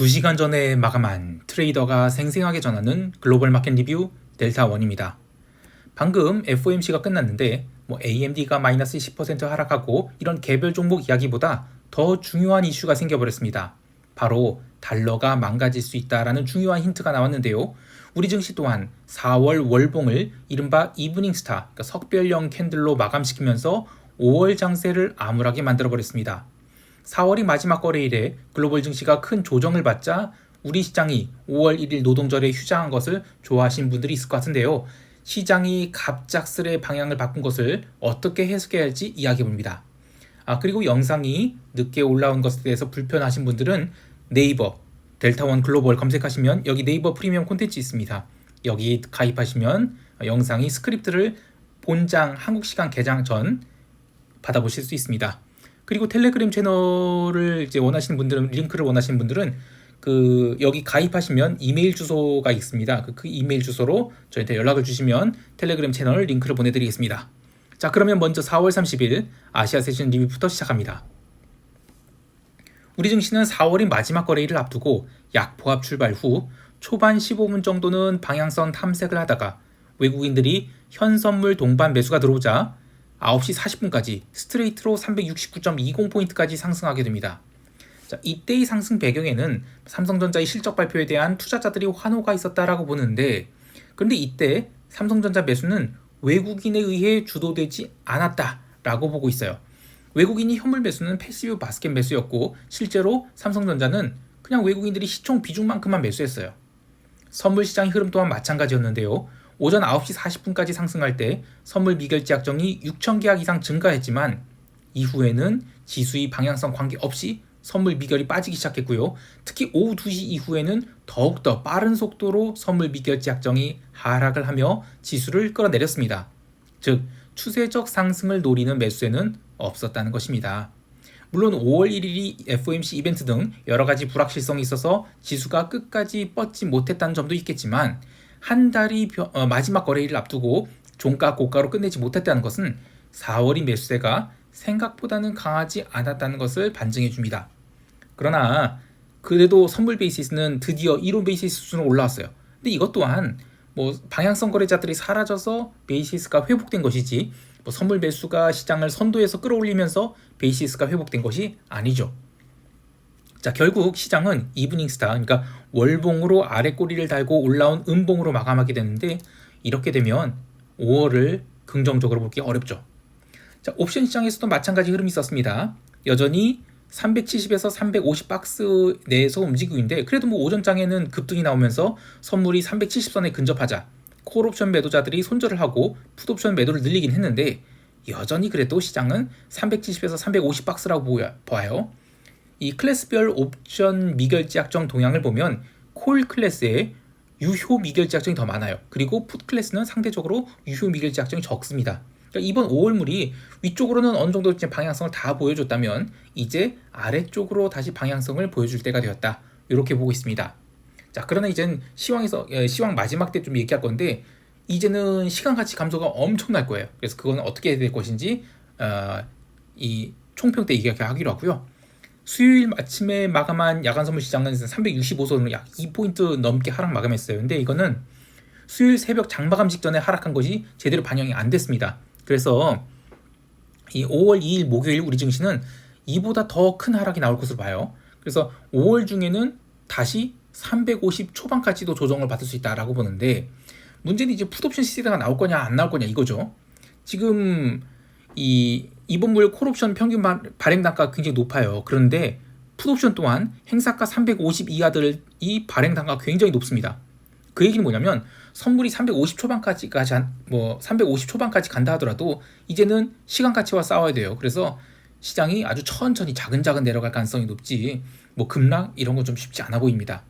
2시간 전에 마감한 트레이더가 생생하게 전하는 글로벌 마켓 리뷰 델타 원입니다. 방금 FOMC가 끝났는데 뭐 AMD가 마이너스 10% 하락하고 이런 개별 종목 이야기보다 더 중요한 이슈가 생겨버렸습니다. 바로 달러가 망가질 수 있다라는 중요한 힌트가 나왔는데요. 우리 증시 또한 4월 월봉을 이른바 이브닝 스타, 그러니까 석별형 캔들로 마감시키면서 5월 장세를 암울하게 만들어버렸습니다. 4월이 마지막 거래일에 글로벌 증시가 큰 조정을 받자 우리 시장이 5월 1일 노동절에 휴장한 것을 좋아하신 분들이 있을 것 같은데요. 시장이 갑작스레 방향을 바꾼 것을 어떻게 해석해야 할지 이야기해 봅니다. 아, 그리고 영상이 늦게 올라온 것에 대해서 불편하신 분들은 네이버 델타원 글로벌 검색하시면 여기 네이버 프리미엄 콘텐츠 있습니다. 여기 가입하시면 영상이 스크립트를 본장 한국 시간 개장 전 받아보실 수 있습니다. 그리고 텔레그램 채널을 이제 원하시는 분들은 링크를 원하시는 분들은 그 여기 가입하시면 이메일 주소가 있습니다. 그, 그 이메일 주소로 저희한테 연락을 주시면 텔레그램 채널 링크를 보내드리겠습니다. 자 그러면 먼저 4월 30일 아시아 세션 리뷰부터 시작합니다. 우리 증시는 4월인 마지막 거래일을 앞두고 약포합 출발 후 초반 15분 정도는 방향성 탐색을 하다가 외국인들이 현선물 동반 매수가 들어오자 9시 40분까지 스트레이트로 369.20포인트까지 상승하게 됩니다. 자, 이때의 상승 배경에는 삼성전자의 실적 발표에 대한 투자자들이 환호가 있었다라고 보는데 그런데 이때 삼성전자 매수는 외국인에 의해 주도되지 않았다라고 보고 있어요. 외국인이 현물 매수는 패시브 바스켓 매수였고 실제로 삼성전자는 그냥 외국인들이 시총 비중만큼만 매수했어요. 선물 시장 흐름 또한 마찬가지였는데요. 오전 9시 40분까지 상승할 때 선물 미결제 약정이 6천 계약 이상 증가했지만 이후에는 지수의 방향성 관계없이 선물 미결이 빠지기 시작했고요. 특히 오후 2시 이후에는 더욱더 빠른 속도로 선물 미결제 약정이 하락을 하며 지수를 끌어내렸습니다. 즉 추세적 상승을 노리는 매수에는 없었다는 것입니다. 물론 5월 1일이 FOMC 이벤트 등 여러 가지 불확실성이 있어서 지수가 끝까지 뻗지 못했다는 점도 있겠지만 한 달이 어, 마지막 거래일을 앞두고 종가 고가로 끝내지 못했다는 것은 4월이 매수세가 생각보다는 강하지 않았다는 것을 반증해 줍니다. 그러나 그래도 선물 베이시스는 드디어 1호 베이시스 수준으로 올라왔어요. 근데 이것 또한 뭐 방향성 거래자들이 사라져서 베이시스가 회복된 것이지 뭐 선물 매수가 시장을 선도해서 끌어올리면서 베이시스가 회복된 것이 아니죠. 자, 결국 시장은 이브닝 스타, 그러니까 월봉으로 아래 꼬리를 달고 올라온 음봉으로 마감하게 되는데 이렇게 되면 5월을 긍정적으로 보기 어렵죠. 자, 옵션 시장에서도 마찬가지 흐름이 있었습니다. 여전히 370에서 350 박스 내에서 움직이고 있는데 그래도 뭐 오전장에는 급등이 나오면서 선물이 370선에 근접하자 콜옵션 매도자들이 손절을 하고 풋옵션 매도를 늘리긴 했는데 여전히 그래도 시장은 370에서 350 박스라고 보여요. 이 클래스별 옵션 미결제 약정 동향을 보면 콜 클래스에 유효 미결제 약정이 더 많아요. 그리고 풋 클래스는 상대적으로 유효 미결제 약정이 적습니다. 그러니까 이번 5월물이 위쪽으로는 어느 정도 방향성을 다 보여줬다면 이제 아래쪽으로 다시 방향성을 보여줄 때가 되었다. 이렇게 보고 있습니다. 자, 그러나 이젠 시황에서 예, 시황 마지막 때 좀 얘기할 건데 이제는 시간 가치 감소가 엄청날 거예요. 그래서 그거는 어떻게 될 것인지 어, 이 총평 때 얘기하기로 하고요. 수요일 아침에 마감한 야간 선물 시장은 365선으로 약 2포인트 넘게 하락 마감했어요. 근데 이거는 수요일 새벽 장마감 직전에 하락한 것이 제대로 반영이 안 됐습니다. 그래서 이 5월 2일 목요일 우리 증시는 이보다 더 큰 하락이 나올 것으로 봐요. 그래서 5월 중에는 다시 350 초반까지도 조정을 받을 수 있다라고 보는데 문제는 이제 풋옵션 시세가 나올 거냐 안 나올 거냐 이거죠. 지금 이 이번 물 콜옵션 평균 발행 단가가 굉장히 높아요. 그런데 풋옵션 또한 행사가 350 이하들이 발행 단가가 굉장히 높습니다. 그 얘기는 뭐냐면 선물이 350 초반까지까지 뭐350 초반까지 간다 하더라도 이제는 시간 가치와 싸워야 돼요. 그래서 시장이 아주 천천히 자근자근 내려갈 가능성이 높지 뭐 급락 이런 건 좀 쉽지 않아 보입니다.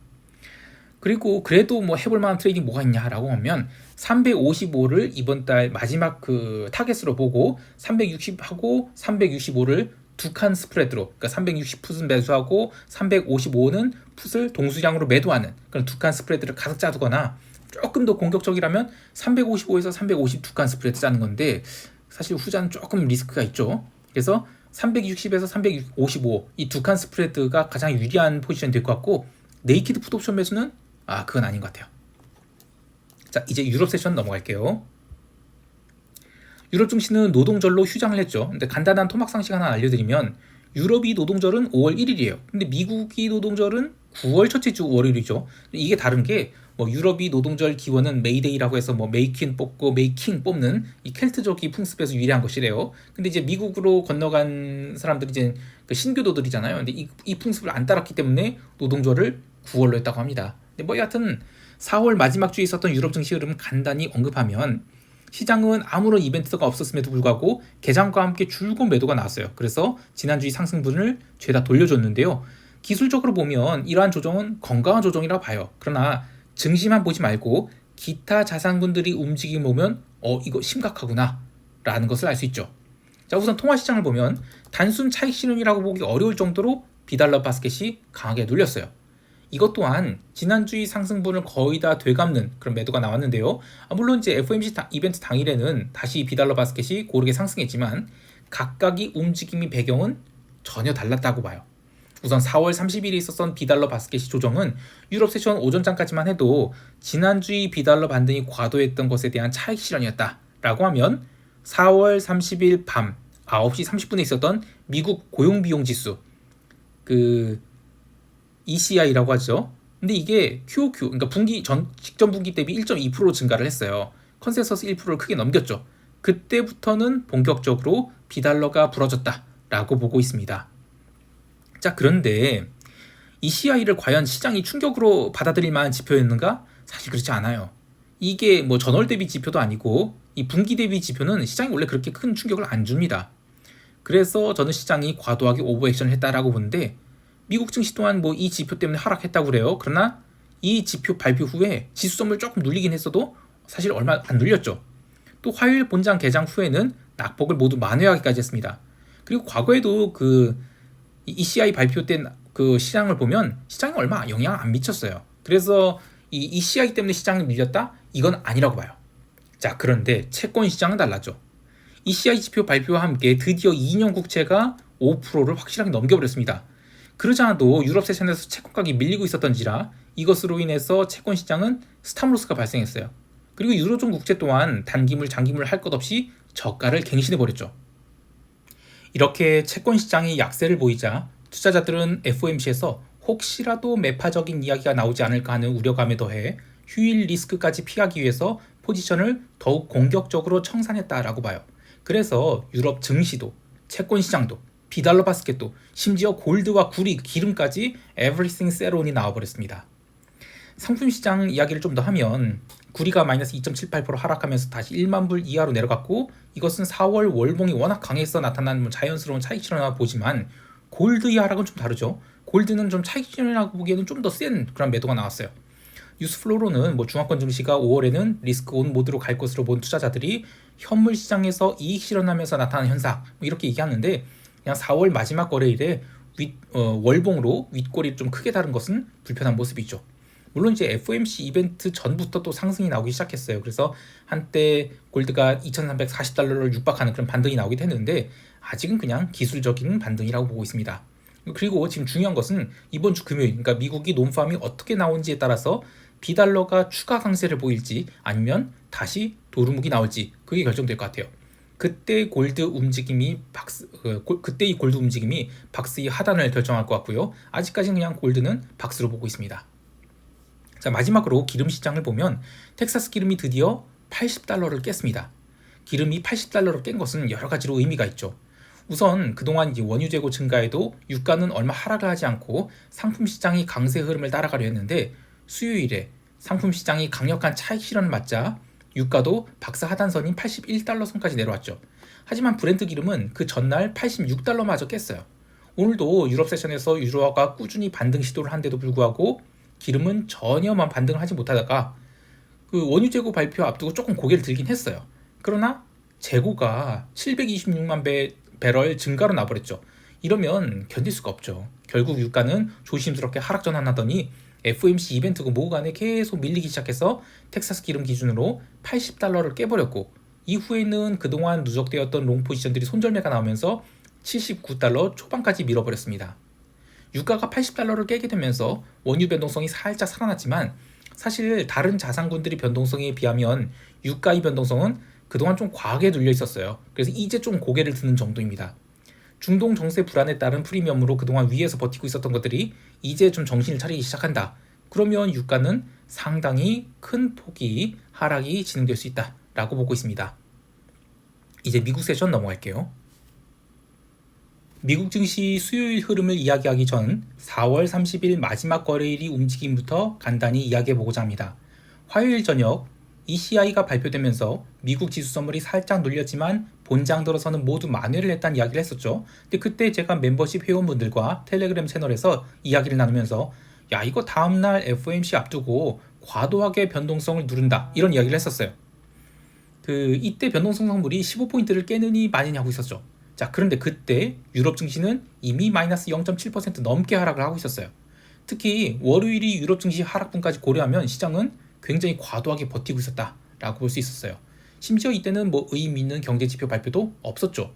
그리고 그래도 뭐 해볼 만한 트레이딩 뭐가 있냐라고 하면 355를 이번 달 마지막 그 타겟으로 보고 360하고 365를 두 칸 스프레드로 그러니까 360 풋은 매수하고 355는 풋을 동수량으로 매도하는 그런 두 칸 스프레드를 가득 짜두거나 조금 더 공격적이라면 355에서 350두칸 스프레드 짜는 건데 사실 후자는 조금 리스크가 있죠. 그래서 360에서 355 이 두 칸 스프레드가 가장 유리한 포지션이 될 것 같고 네이키드 풋옵션 매수는 아 그건 아닌 것 같아요. 자 이제 유럽 세션 넘어갈게요. 유럽 증시는 노동절로 휴장을 했죠. 근데 간단한 토막 상식 하나 알려드리면 유럽이 노동절은 5월 1일이에요. 근데 미국이 노동절은 9월 첫째 주 월요일이죠. 이게 다른 게 뭐 유럽이 노동절 기원은 메이데이라고 해서 뭐 메이킨 뽑고 메이킹 뽑는 이 켈트족이 풍습에서 유래한 것이래요. 근데 이제 미국으로 건너간 사람들이 이제 그 신교도들이잖아요. 근데 이, 이 풍습을 안 따랐기 때문에 노동절을 9월로 했다고 합니다. 근데 뭐 여하튼 4월 마지막 주에 있었던 유럽 증시 흐름 간단히 언급하면 시장은 아무런 이벤트가 없었음에도 불구하고 개장과 함께 줄곧 매도가 나왔어요. 그래서 지난주의 상승분을 죄다 돌려줬는데요. 기술적으로 보면 이러한 조정은 건강한 조정이라 봐요. 그러나 증시만 보지 말고 기타 자산군들이 움직임 보면 어 이거 심각하구나 라는 것을 알 수 있죠. 자 우선 통화 시장을 보면 단순 차익 실현이라고 보기 어려울 정도로 비달러 바스켓이 강하게 눌렸어요. 이것 또한 지난주의 상승분을 거의 다 되감는 그런 매도가 나왔는데요. 아, 물론 이제 FOMC 이벤트 당일에는 다시 비달러 바스켓이 고르게 상승했지만 각각의 움직임이 배경은 전혀 달랐다고 봐요. 우선 4월 30일에 있었던 비달러 바스켓이 조정은 유럽 세션 오전장까지만 해도 지난주의 비달러 반등이 과도했던 것에 대한 차익 실현이었다 라고 하면 4월 30일 밤 9시 30분에 있었던 미국 고용비용 지수 그 ECI라고 하죠. 근데 이게 QOQ 그러니까 분기 전 직전 분기 대비 1.2% 증가를 했어요. 컨센서스 1%를 크게 넘겼죠. 그때부터는 본격적으로 비달러가 부러졌다라고 보고 있습니다. 자, 그런데 ECI를 과연 시장이 충격으로 받아들일 만한 지표였는가? 사실 그렇지 않아요. 이게 뭐 전월 대비 지표도 아니고 이 분기 대비 지표는 시장이 원래 그렇게 큰 충격을 안 줍니다. 그래서 저는 시장이 과도하게 오버액션을 했다라고 보는데 미국 증시 또한 뭐 이 지표 때문에 하락했다고 그래요. 그러나 이 지표 발표 후에 지수점을 조금 눌리긴 했어도 사실 얼마 안 눌렸죠. 또 화요일 본장 개장 후에는 낙폭을 모두 만회하기까지 했습니다. 그리고 과거에도 그 ECI 발표 때그 시장을 보면 시장이 얼마 영향 안 미쳤어요. 그래서 이 ECI 때문에 시장이 밀렸다? 이건 아니라고 봐요. 자, 그런데 채권 시장은 달랐죠. ECI 지표 발표와 함께 드디어 2년 국채가 5%를 확실하게 넘겨버렸습니다. 그러지 않아도 유럽 세션에서 채권 가격이 밀리고 있었던지라 이것으로 인해서 채권 시장은 스타무로스가 발생했어요. 그리고 유로존 국채 또한 단기물 장기물 할 것 없이 저가를 갱신해 버렸죠. 이렇게 채권 시장이 약세를 보이자 투자자들은 FOMC에서 혹시라도 매파적인 이야기가 나오지 않을까 하는 우려감에 더해 휴일 리스크까지 피하기 위해서 포지션을 더욱 공격적으로 청산했다라고 봐요. 그래서 유럽 증시도 채권 시장도 비달러 바스켓도 심지어 골드와 구리, 기름까지 에브리싱 세론이 나와버렸습니다. 상품 시장 이야기를 좀 더 하면 구리가 마이너스 2.78% 하락하면서 다시 1만 불 이하로 내려갔고 이것은 4월 월봉이 워낙 강해서 나타난 뭐 자연스러운 차익 실현이라 보지만 골드의 하락은 좀 다르죠. 골드는 좀 차익 실현이라고 보기에는 좀 더 센 그런 매도가 나왔어요. 뉴스플로로는 뭐 중화권 증시가 5월에는 리스크 온 모드로 갈 것으로 본 투자자들이 현물 시장에서 이익 실현하면서 나타난 현상 뭐 이렇게 얘기하는데 그냥 4월 마지막 거래일에 윗, 어, 월봉으로 윗골이 좀 크게 다른 것은 불편한 모습이죠. 물론 이제 FOMC 이벤트 전부터 또 상승이 나오기 시작했어요. 그래서 한때 골드가 2,340달러를 육박하는 그런 반등이 나오기도 했는데 아직은 그냥 기술적인 반등이라고 보고 있습니다. 그리고 지금 중요한 것은 이번 주 금요일, 그러니까 미국이 논팜이 어떻게 나온지에 따라서 비달러가 추가 강세를 보일지 아니면 다시 도루묵이 나올지 그게 결정될 것 같아요. 그때 골드 움직임이 박스 그, 그때 이 골드 움직임이 박스의 하단을 결정할 것 같고요. 아직까지는 그냥 골드는 박스로 보고 있습니다. 자 마지막으로 기름 시장을 보면 텍사스 기름이 드디어 80달러를 깼습니다. 기름이 80달러를 깬 것은 여러 가지로 의미가 있죠. 우선 그동안 원유 재고 증가에도 유가는 얼마 하락을 하지 않고 상품 시장이 강세 흐름을 따라가려 했는데 수요일에 상품 시장이 강력한 차익 실현을 맞자 유가도 박스 하단선인 81달러 선까지 내려왔죠. 하지만 브렌트 기름은 그 전날 86달러마저 깼어요. 오늘도 유럽 세션에서 유로화가 꾸준히 반등 시도를 한데도 불구하고 기름은 전혀만 반등을 하지 못하다가 그 원유 재고 발표 앞두고 조금 고개를 들긴 했어요. 그러나 재고가 726만 배, 배럴 증가로 나버렸죠. 이러면 견딜 수가 없죠. 결국 유가는 조심스럽게 하락 전환하더니 FOMC 이벤트고 뭐고 간에 계속 밀리기 시작해서 텍사스 기름 기준으로 80달러를 깨버렸고 이후에는 그동안 누적되었던 롱 포지션들이 손절매가 나오면서 79달러 초반까지 밀어버렸습니다. 유가가 80달러를 깨게 되면서 원유 변동성이 살짝 살아났지만 사실 다른 자산군들의 변동성에 비하면 유가의 변동성은 그동안 좀 과하게 눌려 있었어요. 그래서 이제 좀 고개를 드는 정도입니다. 중동 정세 불안에 따른 프리미엄으로 그동안 위에서 버티고 있었던 것들이 이제 좀 정신을 차리기 시작한다. 그러면 유가는 상당히 큰 폭이 하락이 진행될 수 있다라고 보고 있습니다. 이제 미국 세션 넘어갈게요. 미국 증시 수요일 흐름을 이야기하기 전 4월 30일 마지막 거래일이 움직임부터 간단히 이야기해 보고자 합니다. 화요일 저녁 ECI가 발표되면서 미국 지수 선물이 살짝 눌렸지만 본장 들어서는 모두 만회를 했다는 이야기를 했었죠. 근데 그때 제가 멤버십 회원분들과 텔레그램 채널에서 이야기를 나누면서 야 이거 다음날 FOMC 앞두고 과도하게 변동성을 누른다 이런 이야기를 했었어요. 그 이때 변동성 성물이 15포인트를 깨느니 마느냐고 있었죠. 자, 그런데 그때 유럽 증시는 이미 마이너스 0.7% 넘게 하락을 하고 있었어요. 특히 월요일이 유럽 증시 하락분까지 고려하면 시장은 굉장히 과도하게 버티고 있었다라고 볼 수 있었어요. 심지어 이때는 뭐 의미 있는 경제 지표 발표도 없었죠.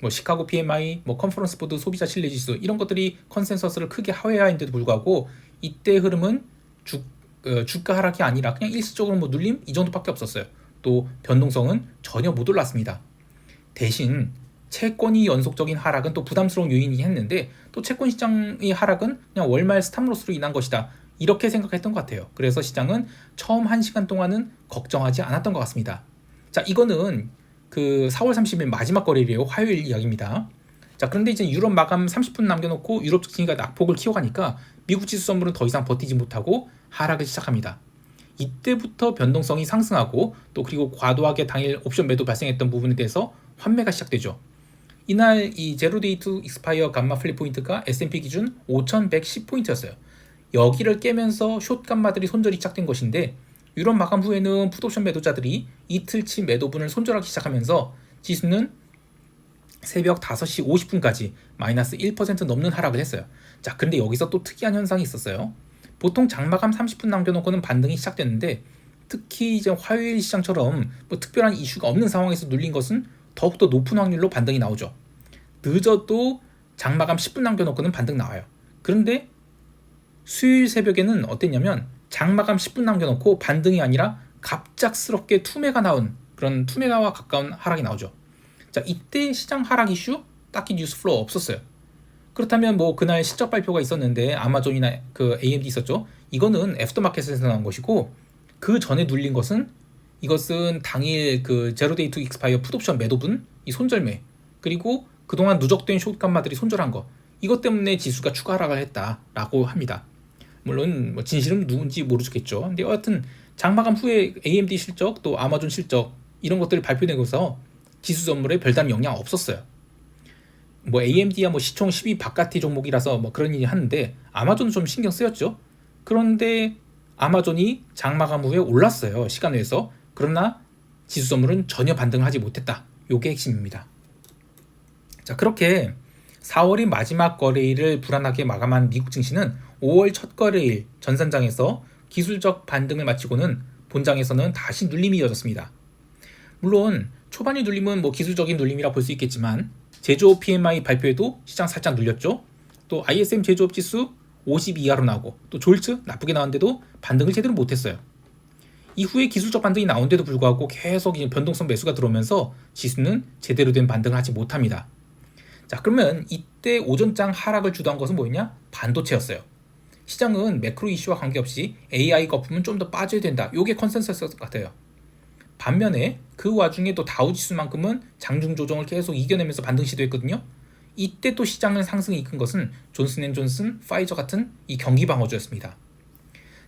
뭐 시카고 PMI, 뭐 컨퍼런스 보드 소비자 신뢰 지수 이런 것들이 컨센서스를 크게 하회하는데도 불구하고 이때 흐름은 주, 어, 주가 하락이 아니라 그냥 일시적으로 뭐 눌림 이 정도밖에 없었어요. 또 변동성은 전혀 못 올랐습니다. 대신 채권이 연속적인 하락은 또 부담스러운 요인이긴 했는데 또 채권 시장의 하락은 그냥 월말 스탑로스로 인한 것이다. 이렇게 생각했던 것 같아요. 그래서 시장은 처음 한 시간 동안은 걱정하지 않았던 것 같습니다. 자, 이거는 그 4월 30일 마지막 거래일이에요. 화요일 이야기입니다. 자, 그런데 이제 유럽 마감 30분 남겨놓고 유럽 증시가 낙폭을 키워가니까 미국 지수 선물은 더 이상 버티지 못하고 하락을 시작합니다. 이때부터 변동성이 상승하고 또 그리고 과도하게 당일 옵션 매도 발생했던 부분에 대해서 환매가 시작되죠. 이날 이 제로 데이 투 익스파이어 감마 플립 포인트가 S&P 기준 5,110포인트였어요. 여기를 깨면서 숏 감마들이 손절이 시작된 것인데 유럽 마감 후에는 풋옵션 매도자들이 이틀치 매도분을 손절하기 시작하면서 지수는 새벽 5시 50분까지 마이너스 1% 넘는 하락을 했어요. 자, 근데 여기서 또 특이한 현상이 있었어요. 보통 장마감 30분 남겨놓고는 반등이 시작됐는데 특히 이제 화요일 시장처럼 뭐 특별한 이슈가 없는 상황에서 눌린 것은 더욱더 높은 확률로 반등이 나오죠. 늦어도 장마감 10분 남겨놓고는 반등 나와요. 그런데 수요일 새벽에는 어땠냐면 장마감 10분 남겨놓고 반등이 아니라 갑작스럽게 투매가 나온 그런 투매가와 가까운 하락이 나오죠. 자 이때 시장 하락 이슈 딱히 뉴스 플로우 없었어요. 그렇다면 뭐 그날 실적 발표가 있었는데 아마존이나 그 AMD 있었죠. 이거는 애프터마켓에서 나온 것이고 그 전에 눌린 것은 이것은 당일 그 제로데이 투 익스파이어 풋옵션 매도분 이 손절매 그리고 그동안 누적된 숏감마들이 손절한 거 이것 때문에 지수가 추가 하락을 했다라고 합니다. 물론 뭐 진실은 누군지 모르겠죠. 근데 여하튼 장마감 후에 AMD 실적 또 아마존 실적 이런 것들이 발표되고서 지수 전물에 별다른 영향 없었어요. 뭐 AMD야 뭐 시총 10위 바깥의 종목이라서 뭐 그런 일이 하는데 아마존은 좀 신경 쓰였죠. 그런데 아마존이 장마감 후에 올랐어요. 시간 외에서. 그러나 지수 선물은 전혀 반등을 하지 못했다. 요게 핵심입니다. 자, 그렇게 4월이 마지막 거래일을 불안하게 마감한 미국 증시는 5월 첫 거래일 전산장에서 기술적 반등을 마치고는 본장에서는 다시 눌림이 이어졌습니다. 물론 초반의 눌림은 뭐 기술적인 눌림이라 볼 수 있겠지만 제조업 PMI 발표에도 시장 살짝 눌렸죠. 또 ISM 제조업 지수 50 이하로 나오고 또 졸츠 나쁘게 나왔는데도 반등을 제대로 못했어요. 이후에 기술적 반등이 나온데도 불구하고 계속 변동성 매수가 들어오면서 지수는 제대로 된 반등을 하지 못합니다. 자 그러면 이때 오전장 하락을 주도한 것은 뭐였냐? 반도체였어요. 시장은 매크로 이슈와 관계없이 AI 거품은 좀 더 빠져야 된다. 이게 컨센서스 같아요. 반면에 그 와중에 또 다우 지수만큼은 장중 조정을 계속 이겨내면서 반등 시도했거든요. 이때 또 시장을 상승에 이끈 것은 존슨앤존슨, 파이저 같은 이 경기 방어주였습니다.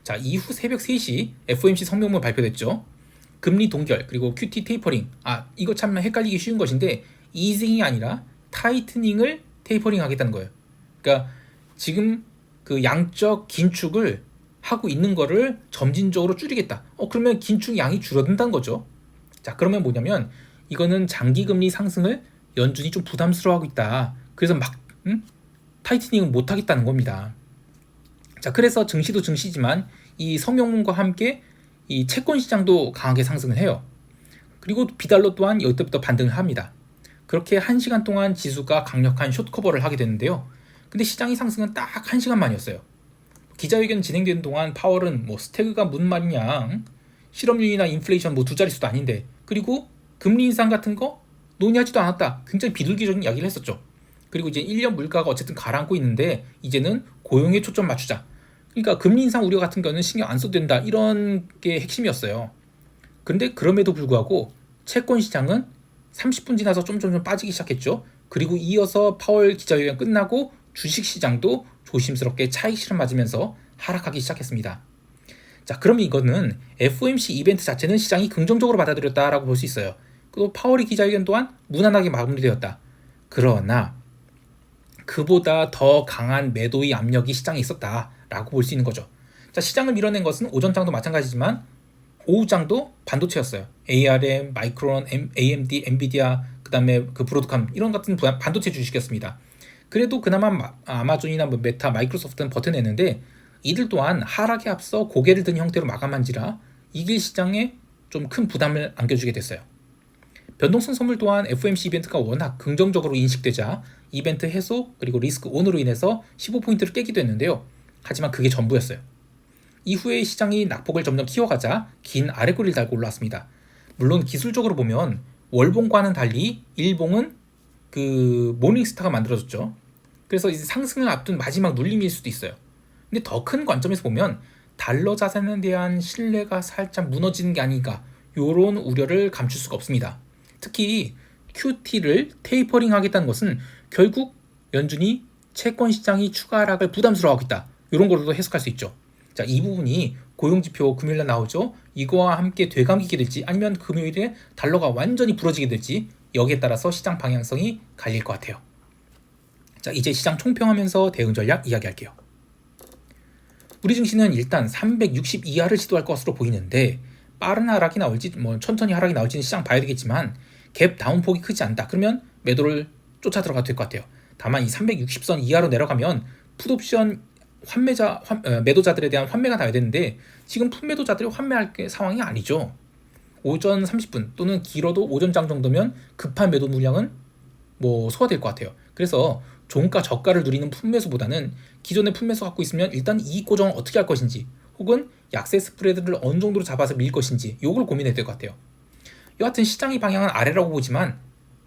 자, 이후 새벽 3시 FOMC 성명문 발표됐죠. 금리 동결 그리고 QT 테이퍼링. 아, 이거 참 헷갈리기 쉬운 것인데 이징이 아니라 타이트닝을 테이퍼링 하겠다는 거예요. 그러니까 지금 그 양적 긴축을 하고 있는 거를 점진적으로 줄이겠다. 어, 그러면 긴축 양이 줄어든다는 거죠. 자, 그러면 뭐냐면 이거는 장기 금리 상승을 연준이 좀 부담스러워하고 있다. 그래서 막 음? 타이트닝을 못 하겠다는 겁니다. 자, 그래서 증시도 증시지만 이 성명문과 함께 이 채권 시장도 강하게 상승을 해요. 그리고 비달러 또한 이때부터 반등을 합니다. 그렇게 한 시간 동안 지수가 강력한 숏 커버를 하게 되는데요. 근데 시장이 상승은 딱 1시간 만이었어요. 기자회견 진행되는 동안 파월은 뭐 스태그가 무슨 말이냐 실업률이나 인플레이션 뭐 두 자릿수도 아닌데 그리고 금리 인상 같은 거 논의하지도 않았다. 굉장히 비둘기적인 이야기를 했었죠. 그리고 이제 1년 물가가 어쨌든 가라앉고 있는데 이제는 고용에 초점 맞추자. 그러니까 금리 인상 우려 같은 경우는 신경 안 써도 된다. 이런 게 핵심이었어요. 그런데 그럼에도 불구하고 채권 시장은 30분 지나서 좀점점 빠지기 시작했죠. 그리고 이어서 파월 기자회견 끝나고 주식 시장도 조심스럽게 차익 실험 맞으면서 하락하기 시작했습니다. 자, 그럼 이거는 FOMC 이벤트 자체는 시장이 긍정적으로 받아들였다라고 볼 수 있어요. 또 파월이 기자회견 또한 무난하게 마무리되었다. 그러나 그보다 더 강한 매도의 압력이 시장에 있었다라고 볼 수 있는 거죠. 자, 시장을 밀어낸 것은 오전장도 마찬가지지만 오후장도 반도체였어요. ARM, 마이크론, AMD, 엔비디아, 그다음에 그 브로드컴 이런 같은 반도체 주식이었습니다. 그래도 그나마 아마존이나 뭐 메타, 마이크로소프트는 버텨내는데 이들 또한 하락에 앞서 고개를 든 형태로 마감한지라 이길 시장에 좀 큰 부담을 안겨주게 됐어요. 변동성 선물 또한 FOMC 이벤트가 워낙 긍정적으로 인식되자 이벤트 해소 그리고 리스크 온으로 인해서 15포인트를 깨기도 했는데요. 하지만 그게 전부였어요. 이후에 시장이 낙폭을 점점 키워가자 긴 아래꼬리를 달고 올라왔습니다. 물론 기술적으로 보면 월봉과는 달리 일봉은 그 모닝스타가 만들어졌죠. 그래서 이제 상승을 앞둔 마지막 눌림일 수도 있어요. 근데 더 큰 관점에서 보면 달러 자산에 대한 신뢰가 살짝 무너지는 게 아닌가 요런 우려를 감출 수가 없습니다. 특히 QT를 테이퍼링 하겠다는 것은 결국 연준이 채권 시장이 추가 하락을 부담스러워하고 있다. 이런 걸로도 해석할 수 있죠. 자, 이 부분이 고용지표 금요일날 나오죠. 이거와 함께 되감기게 될지 아니면 금요일에 달러가 완전히 부러지게 될지 여기에 따라서 시장 방향성이 갈릴 것 같아요. 자, 이제 시장 총평하면서 대응 전략 이야기할게요. 우리 증시는 일단 360 이하를 시도할 것으로 보이는데 빠른 하락이 나올지 뭐 천천히 하락이 나올지는 시장 봐야 되겠지만 갭 다운 폭이 크지 않다. 그러면 매도를 쫓아 들어가도 될 것 같아요. 다만 이 360선 이하로 내려가면 풋옵션 환매자 환, 어, 매도자들에 대한 환매가 나야 되는데 지금 풋매도자들이 환매할 상황이 아니죠. 오전 30분 또는 길어도 오전장 정도면 급한 매도 물량은 뭐 소화될 것 같아요. 그래서 종가 저가를 누리는 품매수보다는 기존의 품매수 갖고 있으면 일단 이익 고정을 어떻게 할 것인지 혹은 약세 스프레드를 어느 정도로 잡아서 밀 것인지 요걸 고민해야 될 것 같아요. 여하튼 시장의 방향은 아래라고 보지만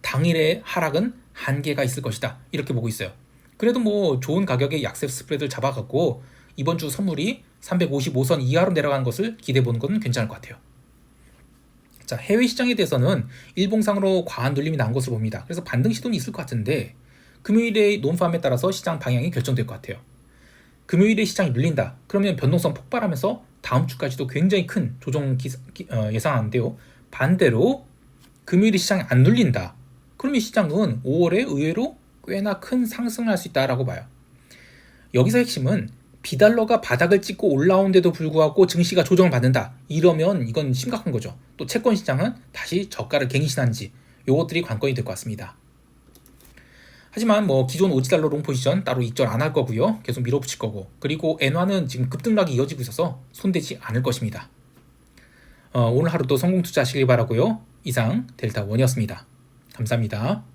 당일의 하락은 한계가 있을 것이다 이렇게 보고 있어요. 그래도 뭐 좋은 가격의 약세 스프레드를 잡아갖고 이번 주 선물이 355선 이하로 내려가는 것을 기대해 보는 것은 괜찮을 것 같아요. 자, 해외 시장에 대해서는 일봉상으로 과한 눌림이 난 것으로 봅니다. 그래서 반등 시도는 있을 것 같은데 금요일의 논팜에 따라서 시장 방향이 결정될 것 같아요. 금요일에 시장이 눌린다. 그러면 변동성 폭발하면서 다음 주까지도 굉장히 큰 조정 기, 기, 어, 예상하는데요. 반대로 금요일에 시장이 안 눌린다. 그러면 시장은 5월에 의외로 꽤나 큰 상승을 할 수 있다라고 봐요. 여기서 핵심은 비달러가 바닥을 찍고 올라온데도 불구하고 증시가 조정을 받는다. 이러면 이건 심각한 거죠. 또 채권 시장은 다시 저가를 갱신하는지 요것들이 관건이 될 것 같습니다. 하지만 뭐 기존 오지달러 롱 포지션 따로 입절 안 할 거고요. 계속 밀어붙일 거고. 그리고 엔화는 지금 급등락이 이어지고 있어서 손대지 않을 것입니다. 어, 오늘 하루도 성공 투자하시길 바라고요. 이상 델타 원이었습니다. 감사합니다.